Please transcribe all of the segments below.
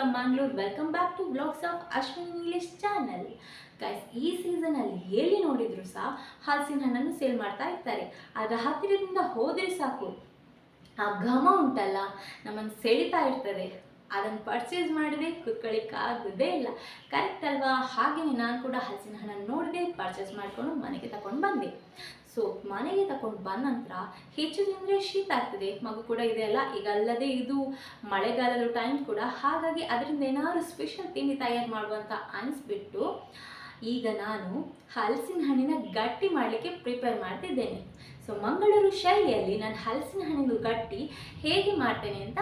From Mangalore welcome back to blogs of Ashwin English channel guys ಈ ಸೀಸನಲ್ಲಿ ಎಲ್ಲಿ ನೋಡಿದ್ರು ಸಹ ಹಲಸಿನ ಹಣ್ಣನ್ನು ಸೇಲ್ ಮಾಡ್ತಾ ಇರ್ತಾರೆ ಅದರ ಹತ್ತಿರದಿಂದ ಹೋದರೆ ಸಾಕು. ಆ ಘಮ ಉಂಟಲ್ಲ, ನಮ್ಮನ್ನು ಸೆಳಿತಾ ಇರ್ತದೆ. ಅದನ್ನು ಪರ್ಚೇಸ್ ಮಾಡಿದೆ ಕುತ್ಕೊಳ್ಳಿಕ್ಕೆ ಆಗೋದೇ ಇಲ್ಲ. ಕರೆಕ್ಟ್ ಅಲ್ವಾ? ಹಾಗೆಯೇ ನಾನು ಕೂಡ ಹಲಸಿನ ಹಣ್ಣನ್ನು ನೋಡಿದೆ ಪರ್ಚೇಸ್ ಮಾಡಿಕೊಂಡು ಮನೆಗೆ ತಗೊಂಡು ಬಂದೆ. ಸೊ ಮನೆಗೆ ತಗೊಂಡು ಬಂದ ನಂತರ ಹೆಚ್ಚು ತಿಂದರೆ ಶೀತ ಆಗ್ತದೆ, ಮಗು ಕೂಡ ಇದೆ ಅಲ್ಲ. ಈಗ ಅಲ್ಲದೆ ಇದು ಮಳೆಗಾಲದ ಟೈಮ್ ಕೂಡ. ಹಾಗಾಗಿ ಅದರಿಂದ ಏನಾದರೂ ಸ್ಪೆಷಲ್ ತಿಂಡಿ ತಯಾರು ಮಾಡುವಂತ ಅನಿಸ್ಬಿಟ್ಟು ಈಗ ನಾನು ಹಲಸಿನ ಹಣ್ಣಿನ ಗಟ್ಟಿ ಮಾಡಲಿಕ್ಕೆ ಪ್ರಿಪೇರ್ ಮಾಡ್ತಿದ್ದೇನೆ. ಸೊ ಮಂಗಳೂರು ಶೈಲಿಯಲ್ಲಿ ನಾನು ಹಲಸಿನ ಹಣ್ಣಿನ ಗಟ್ಟಿ ಹೇಗೆ ಮಾಡ್ತೇನೆ ಅಂತ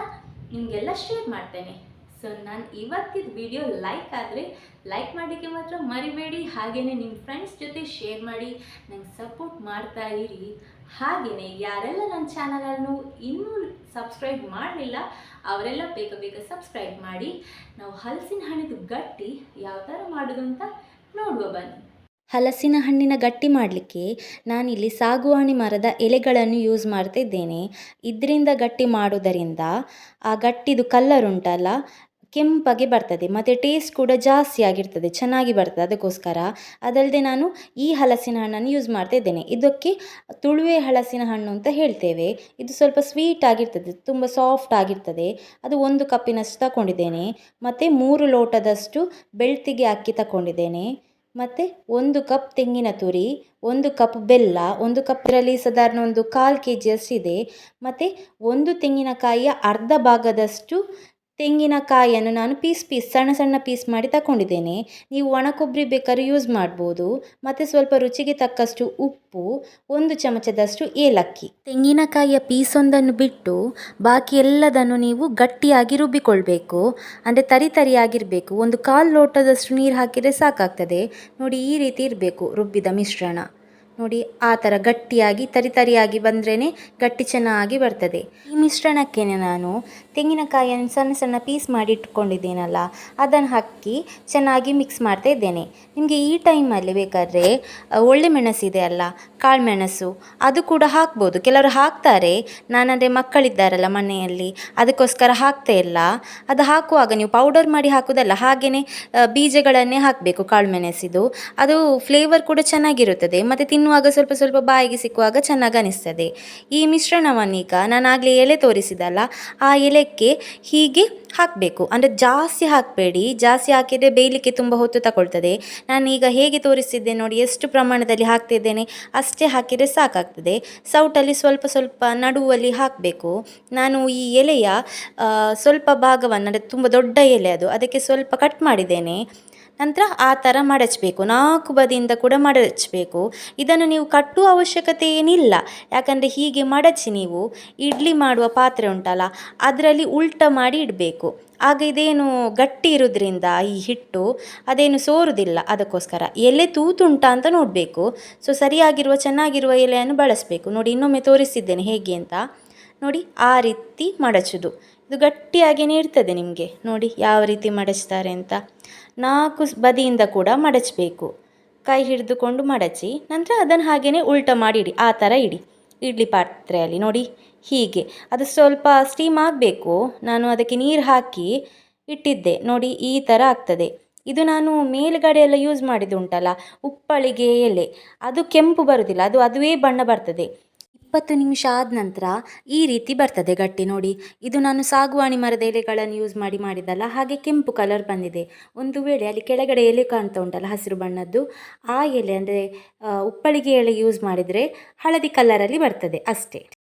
ನಿಮಗೆಲ್ಲ ಶೇರ್ ಮಾಡ್ತೇನೆ. ಸೊ ನಾನು ಇವತ್ತಿದ ವಿಡಿಯೋ ಲೈಕ್ ಆದರೆ ಲೈಕ್ ಮಾಡಲಿಕ್ಕೆ ಮಾತ್ರ ಮರಿಬೇಡಿ. ಹಾಗೆಯೇ ನಿಮ್ಮ ಫ್ರೆಂಡ್ಸ್ ಜೊತೆ ಶೇರ್ ಮಾಡಿ, ನಂಗೆ ಸಪೋರ್ಟ್ ಮಾಡ್ತಾ ಇರಿ. ಹಾಗೆಯೇ ಯಾರೆಲ್ಲ ನನ್ನ ಚಾನಲನ್ನು ಇನ್ನೂ ಸಬ್ಸ್ಕ್ರೈಬ್ ಮಾಡಲಿಲ್ಲ, ಅವರೆಲ್ಲ ಬೇಗ ಬೇಗ ಸಬ್ಸ್ಕ್ರೈಬ್ ಮಾಡಿ. ನಾವು ಹಲಸಿನ ಹಣ್ಣಿದು ಗಟ್ಟಿ ಯಾವ ಥರ ಮಾಡೋದು ಅಂತ ನೋಡುವ ಬನ್ನಿ. ಹಲಸಿನ ಹಣ್ಣಿನ ಗಟ್ಟಿ ಮಾಡಲಿಕ್ಕೆ ನಾನಿಲ್ಲಿ ಸಾಗುವಾಣಿ ಮರದ ಎಲೆಗಳನ್ನು ಯೂಸ್ ಮಾಡ್ತಾ ಇದ್ದೇನೆ ಇದರಿಂದ ಗಟ್ಟಿ ಮಾಡೋದರಿಂದ ಆ ಗಟ್ಟಿದು ಕಲ್ಲರ್ ಉಂಟಲ್ಲ ಕೆಂಪಗೆ ಬರ್ತದೆ, ಮತ್ತು ಟೇಸ್ಟ್ ಕೂಡ ಜಾಸ್ತಿ ಆಗಿರ್ತದೆ, ಚೆನ್ನಾಗಿ ಬರ್ತದೆ ಅದಕ್ಕೋಸ್ಕರ. ಅದಲ್ಲದೆ ನಾನು ಈ ಹಲಸಿನ ಹಣ್ಣನ್ನು ಯೂಸ್ ಮಾಡ್ತಾ ಇದ್ದೇನೆ. ಇದಕ್ಕೆ ತುಳುವೆ ಹಲಸಿನ ಹಣ್ಣು ಅಂತ ಹೇಳ್ತೇವೆ. ಇದು ಸ್ವಲ್ಪ ಸ್ವೀಟ್ ಆಗಿರ್ತದೆ, ತುಂಬ ಸಾಫ್ಟ್ ಆಗಿರ್ತದೆ. ಅದು ಒಂದು ಕಪ್ಪಿನಷ್ಟು ತಗೊಂಡಿದ್ದೇನೆ ಮತ್ತು ಮೂರು ಲೋಟದಷ್ಟು ಬೆಳ್ತಿಗೆ ಅಕ್ಕಿ ತಗೊಂಡಿದ್ದೇನೆ ಮತ್ತು ಒಂದು ಕಪ್ ತೆಂಗಿನ ತುರಿ, ಒಂದು ಕಪ್ ಬೆಲ್ಲ, ಒಂದು ಕಪ್ಪರಲ್ಲಿ ಸಾಧಾರಣ ಒಂದು ಕಾಲು ಕೆ ಜಿಯಷ್ಟಿದೆ ಮತ್ತು ಒಂದು ತೆಂಗಿನಕಾಯಿಯ ಅರ್ಧ ಭಾಗದಷ್ಟು ತೆಂಗಿನಕಾಯಿಯನ್ನು ನಾನು ಪೀಸ್ ಪೀಸ್, ಸಣ್ಣ ಸಣ್ಣ ಪೀಸ್ ಮಾಡಿ ತಗೊಂಡಿದ್ದೇನೆ ನೀವು ಒಣ ಕೊಬ್ಬರಿ ಬೇಕಾದ್ರೆ ಯೂಸ್ ಮಾಡ್ಬೋದು. ಮತ್ತು ಸ್ವಲ್ಪ ರುಚಿಗೆ ತಕ್ಕಷ್ಟು ಉಪ್ಪು, ಒಂದು ಚಮಚದಷ್ಟು ಏಲಕ್ಕಿ. ತೆಂಗಿನಕಾಯಿಯ ಪೀಸೊಂದನ್ನು ಬಿಟ್ಟು ಬಾಕಿ ಎಲ್ಲದನ್ನು ನೀವು ಗಟ್ಟಿಯಾಗಿ ರುಬ್ಬಿಕೊಳ್ಬೇಕು. ಅಂದರೆ ತರಿ ತರಿಯಾಗಿರಬೇಕು. ಒಂದು ಕಾಲು ಲೋಟದಷ್ಟು ನೀರು ಹಾಕಿದರೆ ಸಾಕಾಗ್ತದೆ. ನೋಡಿ ಈ ರೀತಿ ಇರಬೇಕು ರುಬ್ಬಿದ ಮಿಶ್ರಣ. ನೋಡಿ, ಆ ಥರ ಗಟ್ಟಿಯಾಗಿ, ತರಿ ತರಿಯಾಗಿ ಬಂದ್ರೇ ಗಟ್ಟಿ ಚೆನ್ನಾಗಿ ಬರ್ತದೆ. ಈ ಮಿಶ್ರಣಕ್ಕೆ ನಾನು ತೆಂಗಿನಕಾಯಿಯನ್ನು ಸಣ್ಣ ಸಣ್ಣ ಪೀಸ್ ಮಾಡಿ ಇಟ್ಕೊಂಡಿದ್ದೀನಲ್ಲ, ಅದನ್ನು ಹಾಕಿ ಚೆನ್ನಾಗಿ ಮಿಕ್ಸ್ ಮಾಡ್ತಾ ಇದ್ದೇನೆ. ನಿಮಗೆ ಈ ಟೈಮಲ್ಲಿ ಬೇಕಾದರೆ ಒಳ್ಳೆ ಮೆಣಸಿದೆ ಅಲ್ಲ, ಕಾಳು ಮೆಣಸು, ಅದು ಕೂಡ ಹಾಕ್ಬೋದು. ಕೆಲವರು ಹಾಕ್ತಾರೆ, ನಾನಂದರೆ ಮಕ್ಕಳಿದ್ದಾರಲ್ಲ ಮನೆಯಲ್ಲಿ, ಅದಕ್ಕೋಸ್ಕರ ಹಾಕ್ತಾ ಇಲ್ಲ. ಅದು ಹಾಕುವಾಗ ನೀವು ಪೌಡರ್ ಮಾಡಿ ಹಾಕೋದಲ್ಲ ಹಾಗೆಯೇ ಬೀಜಗಳನ್ನೇ ಹಾಕಬೇಕು ಕಾಳು ಮೆಣಸಿದು. ಅದು ಫ್ಲೇವರ್ ಕೂಡ ಚೆನ್ನಾಗಿರುತ್ತದೆ, ಮತ್ತು ತಿನ್ನುವಾಗ ಸ್ವಲ್ಪ ಸ್ವಲ್ಪ ಬಾಯಿಗೆ ಸಿಕ್ಕುವಾಗ ಚೆನ್ನಾಗಿ ಅನಿಸ್ತದೆ. ಈ ಮಿಶ್ರಣವನ್ನೀಗ ನಾನು ಆಗಲೇ ಎಲೆ ತೋರಿಸಿದಲ್ಲ, ಆ ಎಲೆಕ್ಕೆ ಹೀಗೆ ಹಾಕಬೇಕು. ಅಂದರೆ ಜಾಸ್ತಿ ಹಾಕಬೇಡಿ. ಜಾಸ್ತಿ ಹಾಕಿದರೆ ಬೇಯಲಿಕ್ಕೆ ತುಂಬ ಹೊತ್ತು ತಗೊಳ್ತದೆ. ನಾನು ಈಗ ಹೇಗೆ ತೋರಿಸಿದ್ದೆ ನೋಡಿ, ಎಷ್ಟು ಪ್ರಮಾಣದಲ್ಲಿ ಹಾಕ್ತಿದ್ದೇನೆ, ಅಷ್ಟೇ ಹಾಕಿದರೆ ಸಾಕಾಗ್ತದೆ. ಸೌಟಲ್ಲಿ ಸ್ವಲ್ಪ ಸ್ವಲ್ಪ ನಡುವಲ್ಲಿ ಹಾಕಬೇಕು. ನಾನು ಈ ಎಲೆಯ ಸ್ವಲ್ಪ ಭಾಗವನ್ನು, ಅಂದರೆ ತುಂಬ ದೊಡ್ಡ ಎಲೆ ಅದು, ಅದಕ್ಕೆ ಸ್ವಲ್ಪ ಕಟ್ ಮಾಡಿದ್ದೇನೆ. ನಂತರ ಆ ಥರ ಮಡಚಬೇಕು. ನಾಲ್ಕು ಬದಿಯಿಂದ ಕೂಡ ಮಡಚಬೇಕು. ಇದನ್ನು ನೀವು ಕಟ್ಟುವ ಅವಶ್ಯಕತೆ ಏನಿಲ್ಲ. ಯಾಕಂದರೆ ಹೀಗೆ ಮಡಚಿ ನೀವು ಇಡ್ಲಿ ಮಾಡುವ ಪಾತ್ರೆ ಉಂಟಲ್ಲ, ಅದರಲ್ಲಿ ಉಲ್ಟ ಮಾಡಿ ಇಡಬೇಕು. ಆಗ ಇದೇನು ಗಟ್ಟಿ ಇರೋದ್ರಿಂದ ಈ ಹಿಟ್ಟು ಅದೇನು ಸೋರುವುದಿಲ್ಲ ಅದಕ್ಕೋಸ್ಕರ ಎಲೆ ತೂತುಂಟ ಅಂತ ನೋಡಬೇಕು. ಸೊ ಸರಿಯಾಗಿರುವ ಚೆನ್ನಾಗಿರುವ ಎಲೆಯನ್ನು ಬಳಸಬೇಕು. ನೋಡಿ, ಇನ್ನೊಮ್ಮೆ ತೋರಿಸಿದ್ದೇನೆ ಹೇಗೆ ಅಂತ. ನೋಡಿ ಆ ರೀತಿ ಮಡಚುದು. ಇದು ಗಟ್ಟಿಯಾಗಿಯೇ ಇರ್ತದೆ ನಿಮಗೆ. ನೋಡಿ ಯಾವ ರೀತಿ ಮಡಚ್ತಾರೆ ಅಂತ. ನಾಲ್ಕು ಬದಿಯಿಂದ ಕೂಡ ಮಡಚಬೇಕು. ಕೈ ಹಿಡಿದುಕೊಂಡು ಮಡಚಿ. ನಂತರ ಅದನ್ನು ಹಾಗೆಯೇ ಉಲ್ಟ ಮಾಡಿ ಇಡಿ ಆ ಥರ ಇಡಿ. ಇಡ್ಲಿ ಪಾತ್ರೆಯಲ್ಲಿ ನೋಡಿ ಹೀಗೆ. ಅದು ಸ್ವಲ್ಪ ಸ್ಟೀಮ್ ಆಗಬೇಕು. ನಾನು ಅದಕ್ಕೆ ನೀರು ಹಾಕಿ ಇಟ್ಟಿದ್ದೆ. ನೋಡಿ ಈ ಥರ ಆಗ್ತದೆ. ಇದು ನಾನು ಮೇಲುಗಡೆ ಎಲ್ಲ ಯೂಸ್ ಮಾಡಿದ್ದುಂಟಲ್ಲ ಉಪ್ಪಳಿಗೆ ಎಲೆ. ಅದು ಕೆಂಪು ಬರುವುದಿಲ್ಲ ಅದು ಅದುವೇ ಬಣ್ಣ ಬರ್ತದೆ. ಇಪ್ಪತ್ತು ನಿಮಿಷ ಆದ ನಂತರ ಈ ರೀತಿ ಬರ್ತದೆ ಗಟ್ಟಿ ನೋಡಿ. ಇದು ನಾನು ಸಾಗುವಾಣಿ ಮರದ ಎಲೆಗಳನ್ನು ಯೂಸ್ ಮಾಡಿ ಮಾಡಿದ್ದಲ್ಲ, ಹಾಗೆ ಕೆಂಪು ಕಲರ್ ಬಂದಿದೆ. ಒಂದು ವೇಳೆ ಅಲ್ಲಿ ಕೆಳಗಡೆ ಎಲೆ ಕಾಣ್ತಾ ಉಂಟಲ್ಲ ಹಸಿರು ಬಣ್ಣದ್ದು, ಆ ಎಲೆ ಅಂದರೆ ಉಪ್ಪಳಿಗೆ ಎಲೆ ಯೂಸ್ ಮಾಡಿದರೆ ಹಳದಿ ಕಲರಲ್ಲಿ ಬರ್ತದೆ ಅಷ್ಟೇ.